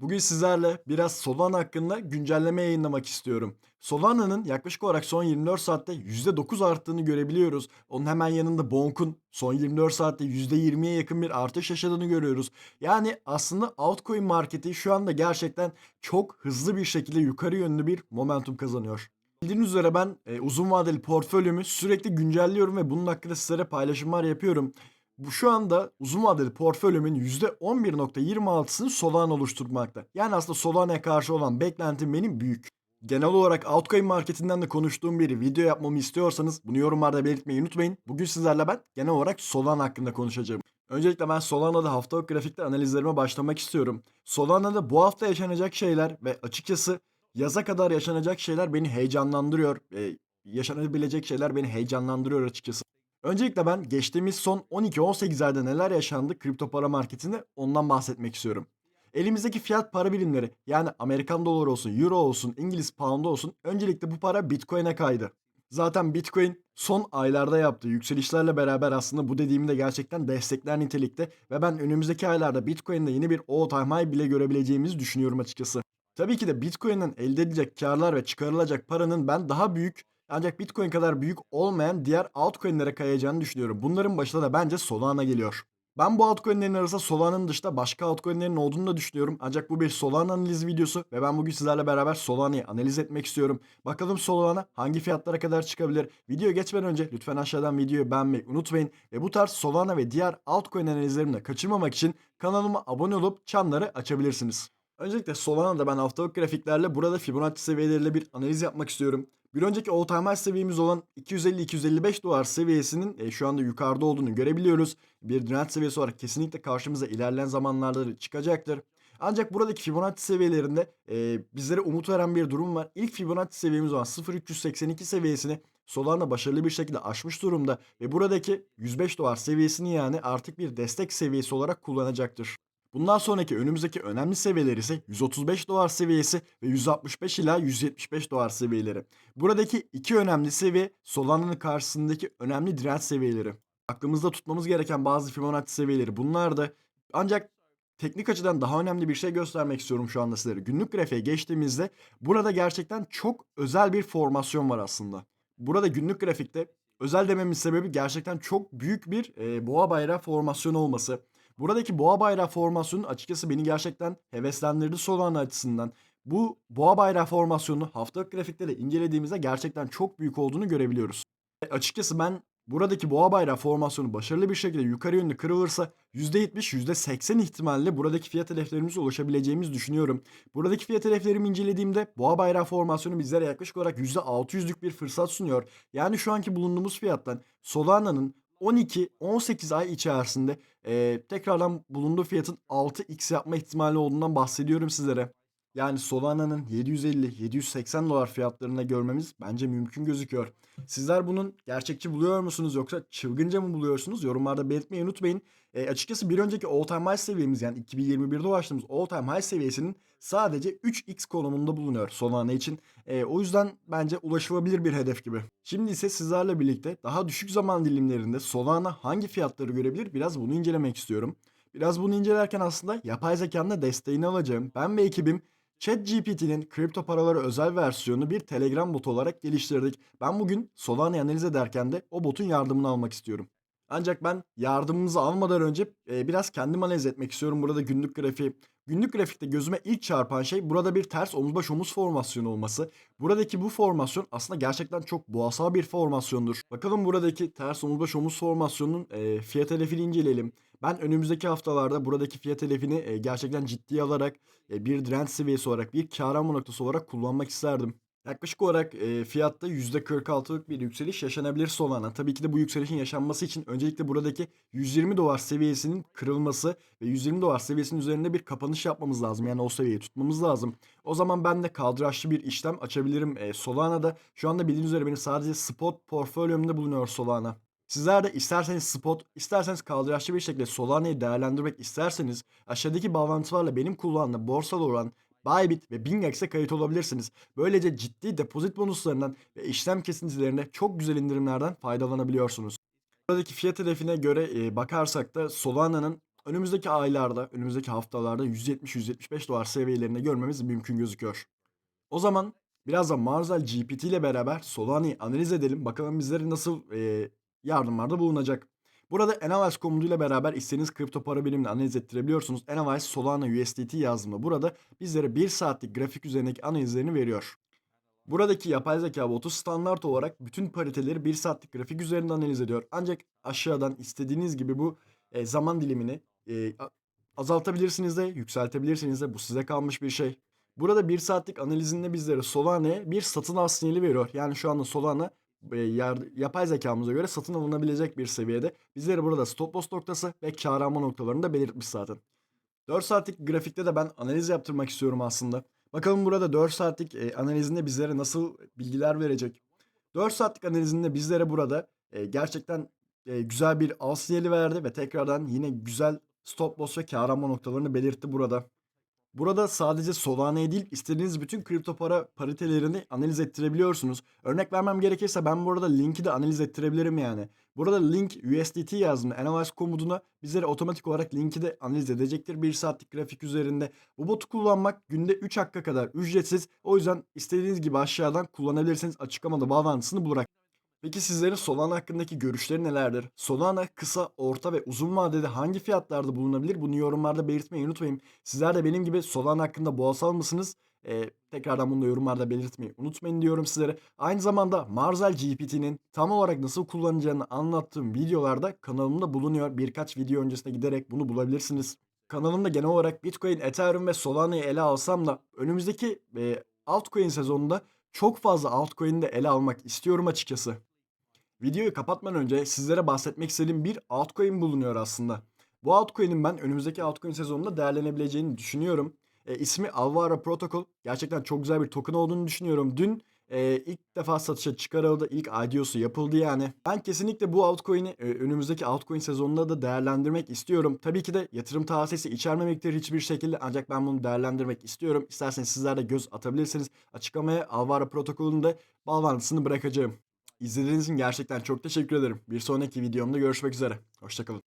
Bugün sizlerle biraz Solana hakkında güncelleme yayınlamak istiyorum. Solana'nın yaklaşık olarak son 24 saatte %9 arttığını görebiliyoruz. Onun hemen yanında Bonk'un son 24 saatte %20'ye yakın bir artış yaşadığını görüyoruz. Yani aslında altcoin marketi şu anda gerçekten çok hızlı bir şekilde yukarı yönlü bir momentum kazanıyor. Bildiğiniz üzere ben e, uzun vadeli portföyümü sürekli güncelliyorum ve bunun hakkında sizlere paylaşımlar yapıyorum. Bu şu anda uzun vadeli portföyümün %11.26'sını Solana oluşturmakta. Yani aslında Solana'ya karşı olan beklentim benim büyük. Genel olarak altcoin marketinden de konuştuğum bir video yapmamı istiyorsanız bunu yorumlarda belirtmeyi unutmayın. Bugün sizlerle ben genel olarak Solana hakkında konuşacağım. Öncelikle ben Solana'da haftalık grafikte analizlerime başlamak istiyorum. Solana'da bu hafta yaşanacak şeyler ve açıkçası yaza kadar yaşanacak şeyler beni heyecanlandırıyor. E, yaşanabilecek şeyler beni heyecanlandırıyor açıkçası. Öncelikle ben geçtiğimiz son 12-18 ayda neler yaşandı kripto para marketinde ondan bahsetmek istiyorum. Elimizdeki fiyat para birimleri yani Amerikan doları olsun, euro olsun, İngiliz pound olsun öncelikle bu para Bitcoin'e kaydı. Zaten Bitcoin son aylarda yaptığı yükselişlerle beraber aslında bu dediğimi de gerçekten destekler nitelikte ve ben önümüzdeki aylarda Bitcoin'de yeni bir all time high bile görebileceğimizi düşünüyorum açıkçası. Tabii ki de Bitcoin'den elde edilecek karlar ve çıkarılacak paranın ben daha büyük ancak Bitcoin kadar büyük olmayan diğer altcoin'lere kayacağını düşünüyorum. Bunların başında da bence Solana geliyor. Ben bu altcoin'lerin arasında Solana'nın dışında başka altcoin'lerin olduğunu da düşünüyorum. Ancak bu bir Solana analiz videosu ve ben bugün sizlerle beraber Solana'yı analiz etmek istiyorum. Bakalım Solana hangi fiyatlara kadar çıkabilir? Video geçmeden önce lütfen aşağıdan videoyu beğenmeyi unutmayın. Ve bu tarz Solana ve diğer altcoin analizlerini de kaçırmamak için kanalıma abone olup çanları açabilirsiniz. Öncelikle Solana'da ben haftalık grafiklerle burada Fibonacci seviyeleriyle bir analiz yapmak istiyorum. Bir önceki all time high seviyemiz olan 250-255 dolar seviyesinin e, şu anda yukarıda olduğunu görebiliyoruz. Bir direnç seviyesi olarak kesinlikle karşımıza ilerleyen zamanlarda da çıkacaktır. Ancak buradaki Fibonacci seviyelerinde e, bizlere umut veren bir durum var. İlk Fibonacci seviyemiz olan 0.382 seviyesini Solana başarılı bir şekilde aşmış durumda ve buradaki 105 dolar seviyesini yani artık bir destek seviyesi olarak kullanacaktır. Bundan sonraki önümüzdeki önemli seviyeler ise 135 dolar seviyesi ve 165 ila 175 dolar seviyeleri. Buradaki iki önemli seviye Solana'nın karşısındaki önemli direnç seviyeleri. Aklımızda tutmamız gereken bazı Fibonacci seviyeleri bunlar da ancak teknik açıdan daha önemli bir şey göstermek istiyorum şu anda sizlere. Günlük grafiğe geçtiğimizde burada gerçekten çok özel bir formasyon var aslında. Burada günlük grafikte özel dememin sebebi gerçekten çok büyük bir e, boğa bayrağı formasyonu olması. Buradaki boğa bayrağı formasyonu açıkçası beni gerçekten heveslendirdi Solana açısından. Bu boğa bayrağı formasyonunu haftalık grafikte de incelediğimizde gerçekten çok büyük olduğunu görebiliyoruz. E, açıkçası ben buradaki boğa bayrağı formasyonu başarılı bir şekilde yukarı yönlü kırılırsa %70, %80 ihtimalle buradaki fiyat hedeflerimize ulaşabileceğimizi düşünüyorum. Buradaki fiyat hedeflerimi incelediğimde boğa bayrağı formasyonu bizlere yaklaşık olarak %600'lük bir fırsat sunuyor. Yani şu anki bulunduğumuz fiyattan Solana'nın 12-18 ay içerisinde e, tekrardan bulunduğu fiyatın 6x yapma ihtimali olduğundan bahsediyorum sizlere. Yani Solana'nın 750-780 dolar fiyatlarında görmemiz bence mümkün gözüküyor. Sizler bunun gerçekçi buluyor musunuz yoksa çılgınca mı buluyorsunuz? Yorumlarda belirtmeyi unutmayın. E, açıkçası bir önceki all time high seviyemiz yani 2021'de ulaştığımız all time high seviyesinin sadece 3x konumunda bulunuyor Solana için. E, o yüzden bence ulaşılabilir bir hedef gibi. Şimdi ise sizlerle birlikte daha düşük zaman dilimlerinde Solana hangi fiyatları görebilir biraz bunu incelemek istiyorum. Biraz bunu incelerken aslında yapay zekanın da desteğini alacağım. Ben ve ekibim ChatGPT'nin kripto paraları özel versiyonu bir Telegram botu olarak geliştirdik. Ben bugün Solana'yı analiz ederken de o botun yardımını almak istiyorum. Ancak ben yardımımızı almadan önce e, biraz kendim analiz etmek istiyorum. Burada günlük grafiği. Günlük grafikte gözüme ilk çarpan şey burada bir ters omuz baş omuz formasyonu olması. Buradaki bu formasyon aslında gerçekten çok boğasal bir formasyondur. Bakalım buradaki ters omuz baş omuz formasyonunun e, fiyat hedefini inceleyelim. Ben önümüzdeki haftalarda buradaki fiyat hedefini e, gerçekten ciddiye alarak e, bir direnç seviyesi olarak bir kar alma noktası olarak kullanmak isterdim. Yaklaşık olarak e, fiyatta %46'lık bir yükseliş yaşanabilir Solana. Tabii ki de bu yükselişin yaşanması için öncelikle buradaki 120 dolar seviyesinin kırılması ve 120 dolar seviyesinin üzerinde bir kapanış yapmamız lazım. Yani o seviyeyi tutmamız lazım. O zaman ben de kaldıraçlı bir işlem açabilirim e, Solana'da. Şu anda bildiğiniz üzere benim sadece spot portföyümde bulunuyor Solana. Sizler de isterseniz spot, isterseniz kaldıraçlı bir şekilde Solana'yı değerlendirmek isterseniz aşağıdaki bağlantılarla benim kullandığım borsada olan Bybit ve Bingex'e kayıt olabilirsiniz. Böylece ciddi depozit bonuslarından ve işlem kesintilerine çok güzel indirimlerden faydalanabiliyorsunuz. Buradaki fiyat hedefine göre bakarsak da Solana'nın önümüzdeki aylarda, önümüzdeki haftalarda 170-175 dolar seviyelerinde görmemiz mümkün gözüküyor. O zaman biraz da Marzel GPT ile beraber Solana'yı analiz edelim. Bakalım bizlere nasıl yardımlarda bulunacak. Burada Analyze komutuyla beraber istediğiniz kripto para birimini analiz ettirebiliyorsunuz. Analyze Solana USDT yazdığında burada bizlere 1 saatlik grafik üzerindeki analizlerini veriyor. Buradaki yapay zeka botu standart olarak bütün pariteleri 1 saatlik grafik üzerinde analiz ediyor. Ancak aşağıdan istediğiniz gibi bu e, zaman dilimini e, azaltabilirsiniz de yükseltebilirsiniz de bu size kalmış bir şey. Burada 1 saatlik analizinde bizlere Solana'ya bir satın al sinyali veriyor. Yani şu anda Solana yar- yapay zekamıza göre satın alınabilecek bir seviyede. Bizlere burada stop loss noktası ve kâr alma noktalarını da belirtmiş zaten. 4 saatlik grafikte de ben analiz yaptırmak istiyorum aslında. Bakalım burada 4 saatlik e, analizinde bizlere nasıl bilgiler verecek. 4 saatlik analizinde bizlere burada e, gerçekten e, güzel bir al sinyali verdi ve tekrardan yine güzel stop loss ve kâr alma noktalarını belirtti burada. Burada sadece Solana'yı değil istediğiniz bütün kripto para paritelerini analiz ettirebiliyorsunuz. Örnek vermem gerekirse ben burada linki de analiz ettirebilirim yani. Burada link USDT yazdım. Analyze komutuna bizlere otomatik olarak linki de analiz edecektir. 1 saatlik grafik üzerinde. Bu botu kullanmak günde 3 hakka kadar ücretsiz. O yüzden istediğiniz gibi aşağıdan kullanabilirsiniz. Açıklamada bağlantısını bularak. Peki sizlerin Solana hakkındaki görüşleri nelerdir? Solana kısa, orta ve uzun vadede hangi fiyatlarda bulunabilir? Bunu yorumlarda belirtmeyi unutmayın. Sizler de benim gibi Solana hakkında boğasal mısınız? Ee, tekrardan bunu da yorumlarda belirtmeyi unutmayın diyorum sizlere. Aynı zamanda Marzel GPT'nin tam olarak nasıl kullanacağını anlattığım videolarda kanalımda bulunuyor. Birkaç video öncesine giderek bunu bulabilirsiniz. Kanalımda genel olarak Bitcoin, Ethereum ve Solana'yı ele alsam da önümüzdeki e, altcoin sezonunda çok fazla altcoin'i de ele almak istiyorum açıkçası. Videoyu kapatmadan önce sizlere bahsetmek istediğim bir altcoin bulunuyor aslında. Bu altcoin'in ben önümüzdeki altcoin sezonunda değerlenebileceğini düşünüyorum. E, ismi Alvaro Protocol. Gerçekten çok güzel bir token olduğunu düşünüyorum. Dün e, ilk defa satışa çıkarıldı. İlk IDO'su yapıldı yani. Ben kesinlikle bu altcoin'i e, önümüzdeki altcoin sezonunda da değerlendirmek istiyorum. Tabii ki de yatırım tavsiyesi içermemektir hiçbir şekilde ancak ben bunu değerlendirmek istiyorum. İsterseniz sizler de göz atabilirsiniz. Açıklamaya Alvaro Protocol'un da bağlantısını bırakacağım. İzlediğiniz için gerçekten çok teşekkür ederim. Bir sonraki videomda görüşmek üzere. Hoşçakalın.